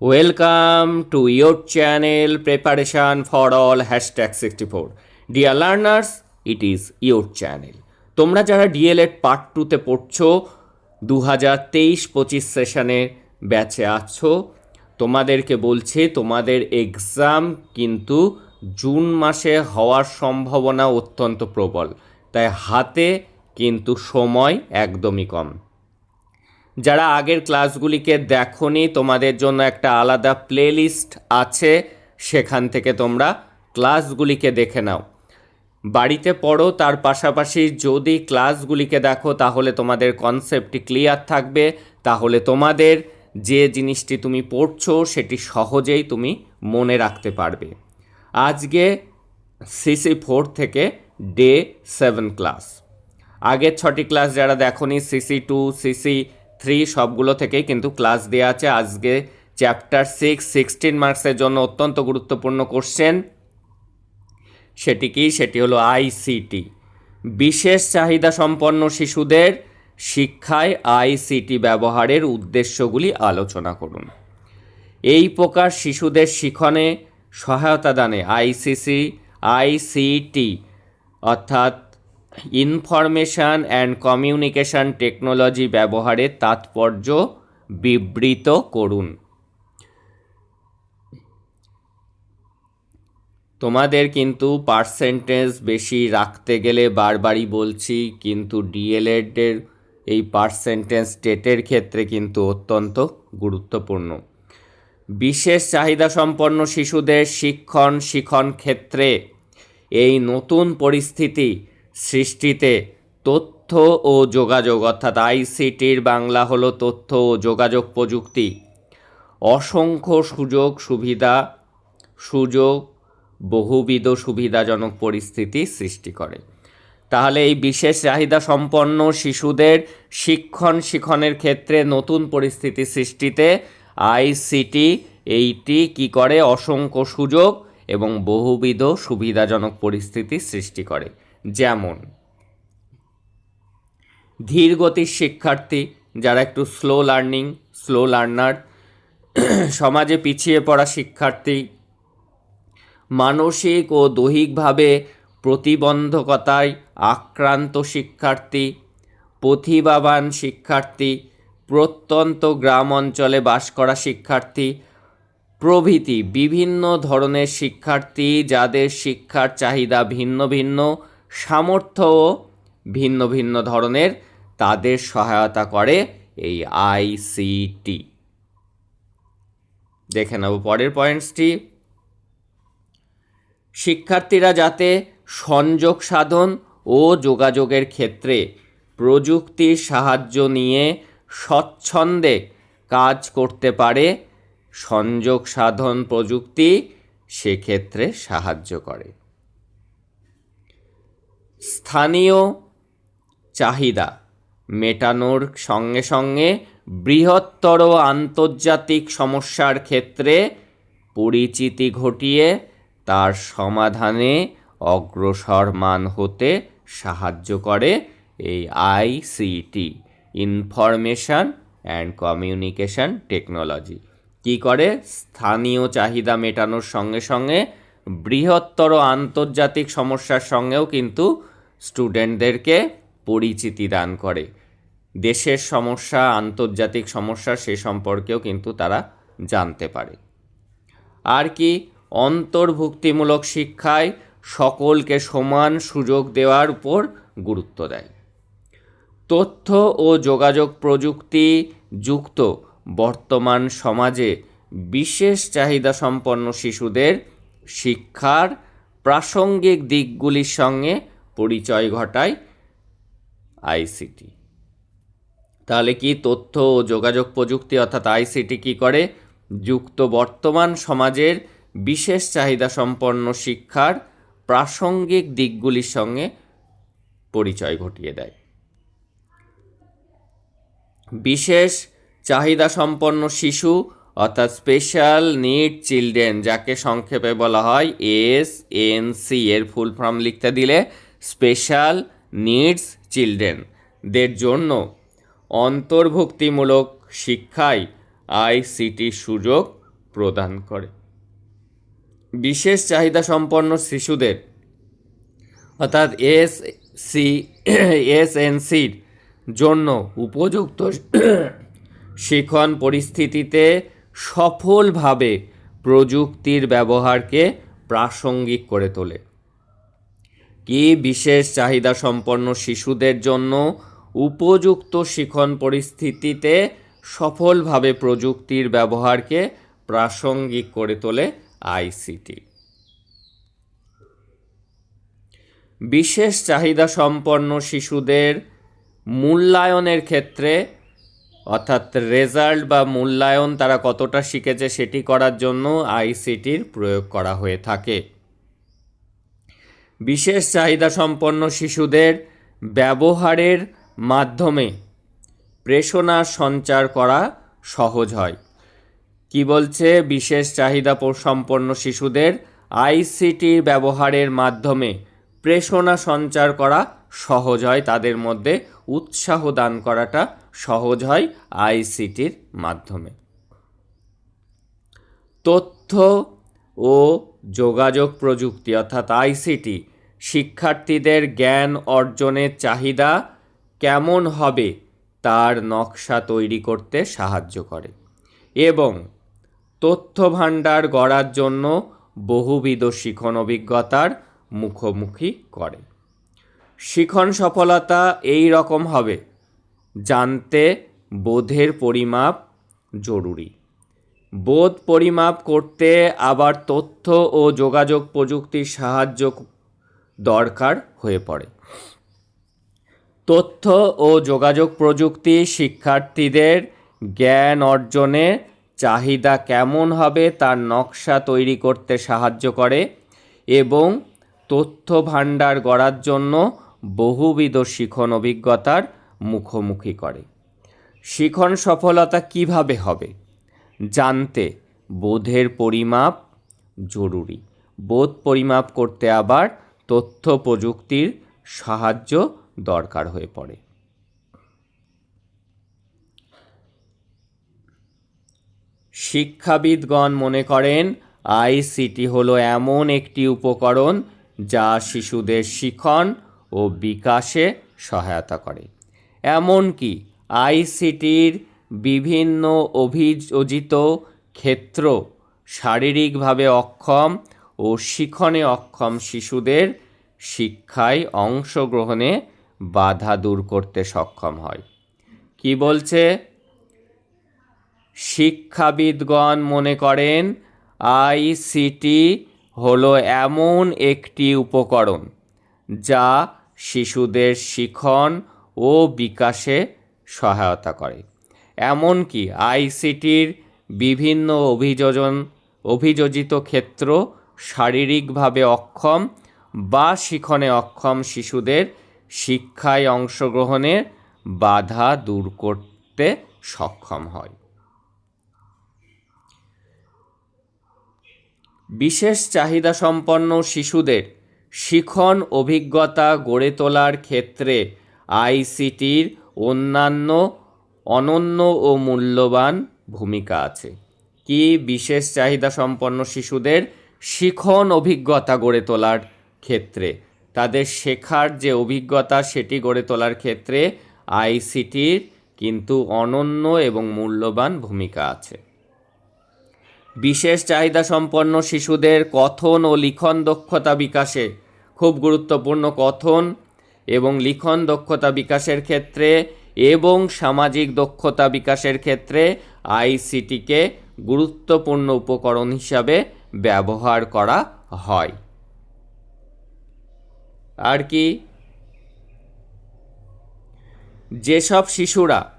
Welcome to your channel Preparation for All hashtag 64. Dear learners, it is your channel তোমরা যারা D.El.Ed part টুতে পড়ছো দু হাজার তেইশ পঁচিশ সেশনে ব্যাচে আছো তোমাদেরকে বলছে তোমাদের এক্সাম কিন্তু জুন মাসে হওয়ার সম্ভাবনা অত্যন্ত প্রবল। তাই হাতে কিন্তু সময় একদমই কম। যারা আগের ক্লাসগুলিকে দেখোনি, তোমাদের জন্য একটা আলাদা প্লেলিস্ট আছে। সেখান থেকে তোমরা ক্লাসগুলিকে দেখে নাও। বাড়িতে পড়ো, তার পাশাপাশি যদি ক্লাসগুলিকে দেখো, তাহলে তোমাদের কনসেপ্টটি ক্লিয়ার থাকবে। তাহলে তোমাদের যে জিনিসটি তুমি পড়ছো, সেটি সহজেই তুমি মনে রাখতে পারবে। আজকে সিসি ফোর থেকে ডে সেভেন ক্লাস। আগের ছটি ক্লাস যারা দেখোনি, সিসি টু, সিসি থ্রি সবগুলো থেকেই কিন্তু ক্লাস দেওয়া আছে। আজকে চ্যাপ্টার সিক্স, সিক্সটিন মার্কসের জন্য অত্যন্ত গুরুত্বপূর্ণ কোশ্চেন। সেটি কি? সেটি হলো আইসিটি বিশেষ চাহিদা সম্পন্ন শিশুদের শিক্ষায় আইসিটি ব্যবহারের উদ্দেশ্যগুলি আলোচনা করুন। এই প্রকার শিশুদের শিখনে সহায়তা দানে আইসিসি আইসিটি অর্থাৎ ইনফরমেশান অ্যান্ড কমিউনিকেশন টেকনোলজি ব্যবহারের তাৎপর্য বিবৃত করুন। তোমাদের কিন্তু পার্সেন্টেজ বেশি রাখতে গেলে বারবারই বলছি, কিন্তু ডিএলএডের এই পার্সেন্টেজ স্টেটের ক্ষেত্রে কিন্তু অত্যন্ত গুরুত্বপূর্ণ। বিশেষ চাহিদা সম্পন্ন শিশুদের শিক্ষণ শিখন ক্ষেত্রে এই নতুন পরিস্থিতি সৃষ্টিতে তথ্য ও যোগাযোগ, অর্থাৎ আইসিটির বাংলা হলো তথ্য ও যোগাযোগ প্রযুক্তি। অসংখ্য সুযোগ, সুবিধা, সুযোগ, বহুবিধ সুবিধাজনক পরিস্থিতি সৃষ্টি করে। তাহলে এই বিশেষ চাহিদা সম্পন্ন শিশুদের শিক্ষণ শিখনের ক্ষেত্রে নতুন পরিস্থিতি সৃষ্টিতে আইসিটি, এইটি কি করে অসংখ্য সুযোগ এবং বহুবিধ সুবিধাজনক পরিস্থিতি সৃষ্টি করে। যেমন ধীর গতির শিক্ষার্থী যারা একটু স্লো লার্নিং স্লো লার্নার সমাজে পিছিয়ে পড়া শিক্ষার্থী, মানসিক ও দৈহিকভাবে প্রতিবন্ধকতায় আক্রান্ত শিক্ষার্থী প্রতিভাবান শিক্ষার্থী, প্রত্যন্ত গ্রাম অঞ্চলে বাস করা শিক্ষার্থী, প্রভৃতি বিভিন্ন ধরনের শিক্ষার্থী যাদের শিক্ষার চাহিদা ভিন্ন ভিন্ন সামর্থ্যও ভিন্ন ভিন্ন ধরনের তাদের সহায়তা করে এই আইসিটি দেখে নেব পরের পয়েন্টসটি। শিক্ষার্থীরা যাতে সংযোগ সাধন ও যোগাযোগের ক্ষেত্রে প্রযুক্তির সাহায্য নিয়ে স্বচ্ছন্দে কাজ করতে পারে, সংযোগ সাধন প্রযুক্তি সেক্ষেত্রে সাহায্য করে। স্থানীয় চাহিদা মেটানোর সঙ্গে সঙ্গে বৃহত্তর আন্তর্জাতিক সমস্যার ক্ষেত্রে পরিচিতি ঘটিয়ে তার সমাধানে অগ্রসরমান হতে সাহায্য করে এই ICT information and communication technology. কি করে? স্থানীয় চাহিদা মেটানোর সঙ্গে সঙ্গে বৃহত্তর আন্তর্জাতিক সমস্যার সঙ্গেও কিন্তু স্টুডেন্টদেরকে পরিচিতি দান করে। দেশের সমস্যা, আন্তর্জাতিক সমস্যা, সে সম্পর্কেও কিন্তু তারা জানতে পারে। আর কি, অন্তর্ভুক্তিমূলক শিক্ষায় সকলকে সমান সুযোগ দেওয়ার উপর গুরুত্ব দেয়। তথ্য ও যোগাযোগ প্রযুক্তি যুক্ত বর্তমান সমাজে বিশেষ চাহিদা সম্পন্ন শিশুদের শিক্ষার প্রাসঙ্গিক দিকগুলির সঙ্গে পরিচয় ঘটায় আইসিটি। তাহলে কি তথ্য ও যোগাযোগ প্রযুক্তি অর্থাৎ আইসিটি কি করে? যুক্ত বর্তমান সমাজের বিশেষ চাহিদা সম্পন্ন শিক্ষার প্রাসঙ্গিক দিকগুলির সঙ্গে পরিচয় ঘটিয়ে দেয়। বিশেষ চাহিদা সম্পন্ন শিশু অর্থাৎ স্পেশাল নিড চিলড্রেন, যাকে সংক্ষেপে বলা হয় এস এন সি, এর ফুল ফর্ম লিখতে দিলে স্পেশাল নিডস চিলড্রেনদের জন্য অন্তর্ভুক্তিমূলক শিক্ষায় আইসিটি সুযোগ প্রদান করে। বিশেষ চাহিদা সম্পন্ন শিশুদের, অর্থাৎ এস সি এস এন সির জন্য উপযুক্ত শিখন পরিস্থিতিতে সফলভাবে প্রযুক্তির ব্যবহারকে প্রাসঙ্গিক করে তোলে। কি বিশেষ চাহিদা সম্পন্ন শিশুদের জন্য উপযুক্ত শিখন পরিস্থিতিতে সফলভাবে প্রযুক্তির ব্যবহারকে প্রাসঙ্গিক করে তোলে আইসিটি? বিশেষ চাহিদা সম্পন্ন শিশুদের মূল্যায়নের ক্ষেত্রে, অর্থাৎ রেজাল্ট বা মূল্যায়ন তারা কতটা শিখেছে সেটি করার জন্য আইসিটির প্রয়োগ করা হয়ে থাকে। বিশেষ চাহিদা সম্পন্ন শিশুদের ব্যবহারের মাধ্যমে প্রেষণা সঞ্চার করা সহজ হয়। কি বলছে বিশেষ চাহিদা সম্পন্ন শিশুদের আইসিটির ব্যবহারের মাধ্যমে প্রেষণা সঞ্চার করা সহজ হয়, তাদের মধ্যে উৎসাহ দান করাটা সহজ হয় আইসিটির মাধ্যমে। তথ্য ও যোগাযোগ প্রযুক্তি অর্থাৎ আইসিটি শিক্ষার্থীদের জ্ঞান অর্জনের চাহিদা কেমন হবে তার নকশা তৈরি করতে সাহায্য করে এবং তথ্য ভাণ্ডার গড়ার জন্য বহুবিধ শিখন অভিজ্ঞতার মুখোমুখি করে। শিখন সফলতা এই রকম হবে, জানতে বোধের পরিমাপ জরুরি। বোধ পরিমাপ করতে আবার তথ্য ও যোগাযোগ প্রযুক্তির সাহায্য দরকার হয়ে পড়ে। তথ্য ও যোগাযোগ প্রযুক্তি শিক্ষার্থীদের জ্ঞান অর্জনে চাহিদা কেমন হবে তার নকশা তৈরি করতে সাহায্য করে এবং তথ্য ভাণ্ডার গড়ার জন্য বহুবিধ শিখন অভিজ্ঞতার মুখোমুখি করে। শিখন সফলতা কীভাবে হবে? জানতে বোধের পরিমাপ জরুরি। বোধ পরিমাপ করতে আবার তথ্য প্রযুক্তির সাহায্য দরকার হয়ে পড়ে। শিক্ষাবিদগণ মনে করেন, আইসিটি হলো এমন একটি উপকরণ যা শিশুদের শিখন ও বিকাশে সহায়তা করে। এমনকি আইসিটির বিভিন্ন অভিযোজিত ক্ষেত্র শারীরিকভাবে অক্ষম ও শিখনে অক্ষম শিশুদের শিক্ষায় অংশগ্রহণে বাধা দূর করতে সক্ষম হয়। কি বলছে? শিক্ষাবিদগণ মনে করেন, আইসিটি হলো এমন একটি উপকরণ যা শিশুদের শিখন ও বিকাশে সহায়তা করে। এমনকি আইসিটির বিভিন্ন অভিযোজন, অভিযোজিত ক্ষেত্র শারীরিকভাবে অক্ষম বা শিখনে অক্ষম শিশুদের শিক্ষায় অংশগ্রহণের বাধা দূর করতে সক্ষম হয়। বিশেষ চাহিদা সম্পন্ন শিশুদের শিখন অভিজ্ঞতা গড়ে তোলার ক্ষেত্রে আইসিটির অন্যান্য অনন্য ও মূল্যবান ভূমিকা আছে। কি বিশেষ চাহিদা সম্পন্ন শিশুদের শিখন অভিজ্ঞতা গড়ে তোলার ক্ষেত্রে। তাদের শেখার যে অভিজ্ঞতা, সেটি গড়ে তোলার ক্ষেত্রে আইসিটির কিন্তু অনন্য এবং মূল্যবান ভূমিকা আছে। বিশেষ চাহিদা সম্পন্ন শিশুদের কথন ও লিখন দক্ষতা বিকাশে খুব গুরুত্বপূর্ণ কথন এবং লিখন দক্ষতা বিকাশের ক্ষেত্রে এবং সামাজিক দক্ষতা বিকাশের ক্ষেত্রে আইসিটিকে গুরুত্বপূর্ণ উপকরণ হিসাবে ব্যবহার করা হয়। আর কি? যেসব শিশুরা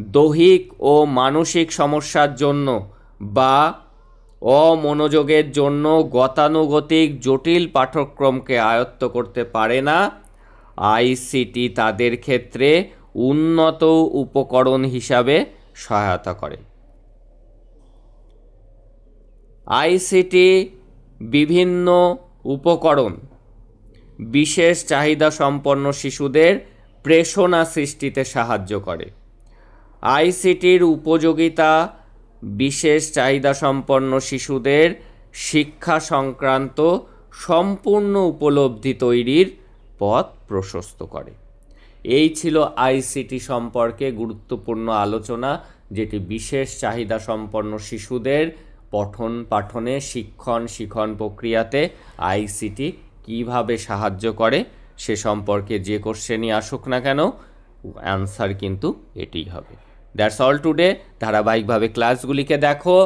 দৈহিক ও মানসিক সমস্যার জন্য বা অমনোযোগের জন্য গতানুগতিক জটিল পাঠ্যক্রমকে আয়ত্ত করতে পারে না আইসিটি তাদের ক্ষেত্রে উন্নত উপকরণ হিসাবে সহায়তা করে। আইসিটি বিভিন্ন উপকরণ, বিশেষ চাহিদা সম্পন্ন শিশুদের প্রেষণা সৃষ্টিতে সাহায্য করে। আইসিটির উপযোগিতা, বিশেষ চাহিদা সম্পন্ন শিশুদের শিক্ষা সংক্রান্ত সম্পূর্ণ উপলব্ধি তৈরির পথ প্রশস্ত করে। এই ছিল আইসিটি সম্পর্কে গুরুত্বপূর্ণ আলোচনা, যেটি বিশেষ চাহিদা সম্পন্ন শিশুদের পঠন পাঠনে শিক্ষণ শিখন প্রক্রিয়াতে আইসিটি কীভাবে সাহায্য করে সে সম্পর্কে যে কোশ্চেনই আসুক না কেন অ্যান্সার কিন্তু এটিই হবে। দ্যাটস অল টুডে ধারাবাহিকভাবে ক্লাসগুলিকে দেখো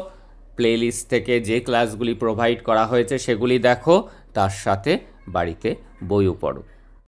প্লেলিস্ট থেকে যে ক্লাসগুলি প্রোভাইড করা হয়েছে সেগুলি দেখো, তার সাথে বাড়িতে বইও পড়ো।